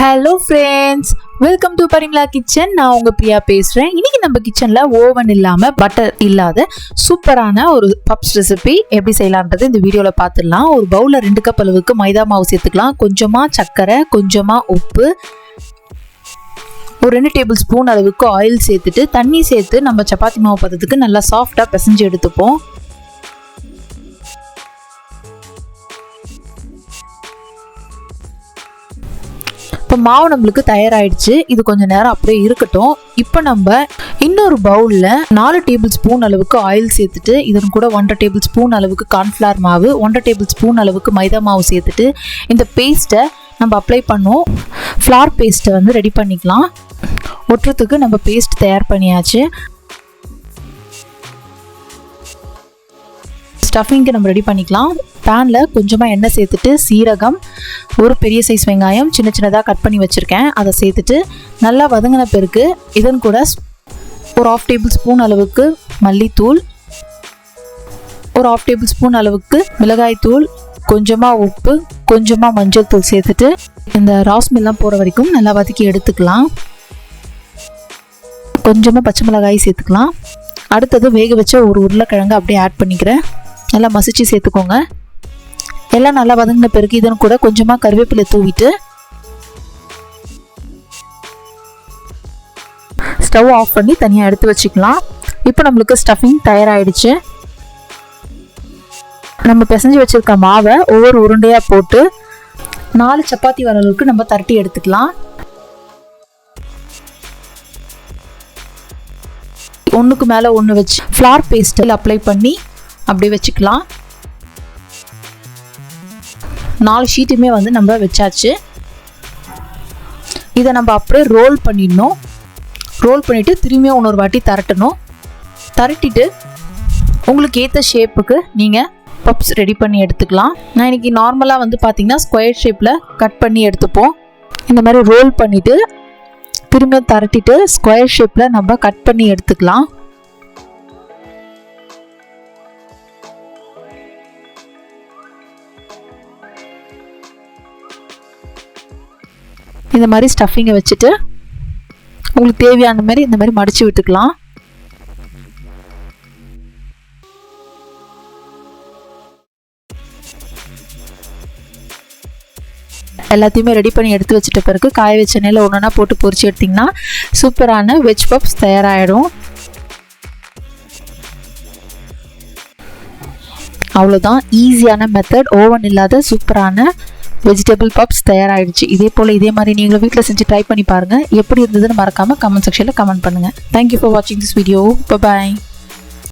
Hello friends welcome to பரிங்களா kitchen நான் உங்கள் பிரியா பேசுகிறேன் இன்றைக்கி நம்ம கிச்சனில் ஓவன் இல்லாமல் பட்டர் இல்லாத சூப்பரான ஒரு பப்ஸ் ரெசிபி எப்படி செய்யலான்றது இந்த வீடியோவில் பார்த்துடலாம். ஒரு பவுலில் ரெண்டு கப் அளவுக்கு மைதா மாவு சேர்த்துக்கலாம். கொஞ்சமாக சர்க்கரை கொஞ்சமாக உப்பு. ஒரு ரெண்டு டேபிள் ஸ்பூன் அளவுக்கு ஆயில் சேர்த்துட்டு தண்ணி சேர்த்து நம்ம சப்பாத்தி மாவு பதத்துக்கு நல்லா சாஃப்டாக பிசைஞ்சு எடுத்துப்போம். இப்போ மாவு நம்மளுக்கு தயாராகிடுச்சு இது கொஞ்சம் நேரம் அப்படியே இருக்கட்டும். இப்போ நம்ம இன்னொரு பவுலில் நாலு டேபிள் ஸ்பூன் அளவுக்கு ஆயில் சேர்த்துட்டு இதன் கூட ஒன்றரை டேபிள் ஸ்பூன் அளவுக்கு கார்ன்ஃப்ளவர் மாவு ஒன்றரை டேபிள் ஸ்பூன் அளவுக்கு மைதா மாவு சேர்த்துட்டு இந்த பேஸ்ட்டை நம்ம அப்ளை பண்ணோம் ஃப்ளார் பேஸ்ட்டை வந்து ரெடி பண்ணிக்கலாம். ஒட்டுறதுக்கு நம்ம பேஸ்ட் தயார் பண்ணியாச்சு. ஸ்டஃபிங்க்கு நம்ம ரெடி பண்ணிக்கலாம். பேனில் கொஞ்சமாக எண்ணெய் சேர்த்துட்டு சீரகம் ஒரு பெரிய சைஸ் வெங்காயம் சின்ன சின்னதாக கட் பண்ணி வச்சுருக்கேன். அதை சேர்த்துட்டு நல்லா வதங்கின பிறகு இதன் கூட ஒரு ஆஃப் டேபிள் ஸ்பூன் அளவுக்கு மல்லித்தூள் ஒரு ஆஃப் டேபிள் ஸ்பூன் அளவுக்கு மிளகாய்த்தூள் கொஞ்சமாக உப்பு கொஞ்சமாக மஞ்சள் தூள் சேர்த்துட்டு இந்த ராஸ்மெல்லாம் போகிற வரைக்கும் நல்லா வதக்கி எடுத்துக்கலாம். கொஞ்சமாக பச்சை மிளகாய் சேர்த்துக்கலாம். அடுத்தது வேக வச்ச ஒரு உருளைக்கிழங்கு அப்படியே ஆட் பண்ணிக்கிறேன். நல்லா மசிச்சு சேர்த்துக்கோங்க. எல்லாம் நல்லா வதங்கின பிறகு இதன் கூட கொஞ்சமாக கருவேப்பிலை தூவிட்டு ஸ்டவ் ஆஃப் பண்ணி தனியாக எடுத்து வச்சுக்கலாம். இப்போ நம்மளுக்கு ஸ்டஃபிங் தயாராகிடுச்சு நம்ம பிசைஞ்சு வச்சுருக்க மாவை ஒவ்வொரு உருண்டையாக போட்டு நாலு சப்பாத்தி வர அளவுக்கு நம்ம தரட்டி எடுத்துக்கலாம். ஒன்றுக்கு மேலே ஒன்று வச்சு ஃப்ளார் பேஸ்ட்டில் அப்ளை பண்ணி அப்படியே வச்சுக்கலாம். நாலு ஷீட்டுமே வந்து நம்ம வச்சாச்சு. இதை நம்ம அப்படியே ரோல் பண்ணிடணும். ரோல் பண்ணிவிட்டு திரும்பியும் இன்னொரு வாட்டி தரட்டணும். தரட்டிட்டு உங்களுக்கு ஏற்ற ஷேப்புக்கு நீங்கள் பப்ஸ் ரெடி பண்ணி எடுத்துக்கலாம். நான் இன்றைக்கி நார்மலாக வந்து பார்த்திங்கன்னா ஸ்கொயர் ஷேப்பில் கட் பண்ணி எடுத்துப்போம். இந்த மாதிரி ரோல் பண்ணிவிட்டு திரும்பியும் தரட்டிட்டு ஸ்கொயர் ஷேப்பில் நம்ம கட் பண்ணி எடுத்துக்கலாம். இந்த மாதிரி ஸ்டஃபிங்கை வச்சுட்டு உங்களுக்கு தேவையான மாதிரி இந்த மாதிரி மடித்து விட்டுக்கலாம். எல்லாத்தையுமே ரெடி பண்ணி எடுத்து வச்சுட்ட பிறகு காய வச்ச எண்ணெயில் ஒன்றா போட்டு பொரிச்சு எடுத்திங்கன்னா சூப்பரான வெஜ் பப்ஸ் தயாராகிடும் அவ்வளோதான் ஈஸியான மெத்தட் ஓவன் இல்லாத சூப்பரான வெஜிடபிள் பப்ஸ் தயாராகிடுச்சு இதே போல் இதே மாதிரி நீங்களும் வீட்டில் செஞ்சு ட்ரை பண்ணி பாருங்கள் எப்படி இருந்ததுன்னு மறக்காமல் கமெண்ட் செக்ஷனில் கமெண்ட் பண்ணுங்கள் தேங்க்யூ ஃபார் வாட்சிங் திஸ் வீடியோ பாய்